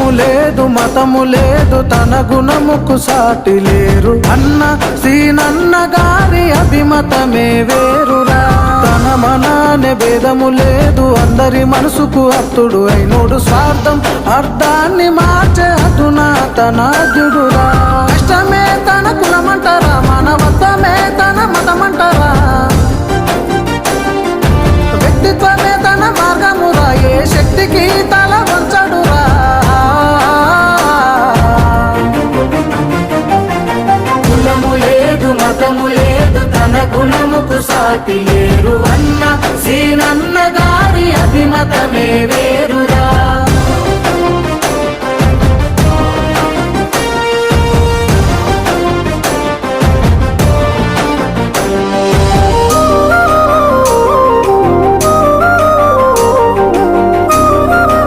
లేదు మతము లేదు తన గుణముకు సాటి లేరు. అన్న సీనన్న గారి అభిమతమే వేరురా. తన మనానే భేదము లేదు అందరి మనసుకు అత్తుడు అయినోడు. స్వార్థం అర్థాన్ని మార్చే అధునాతనాజుడురా కష్టమే మతము లేదు తన గుణముకు సాటి లేరు అన్న సీనన్న గారి అభిమతమే వేరు.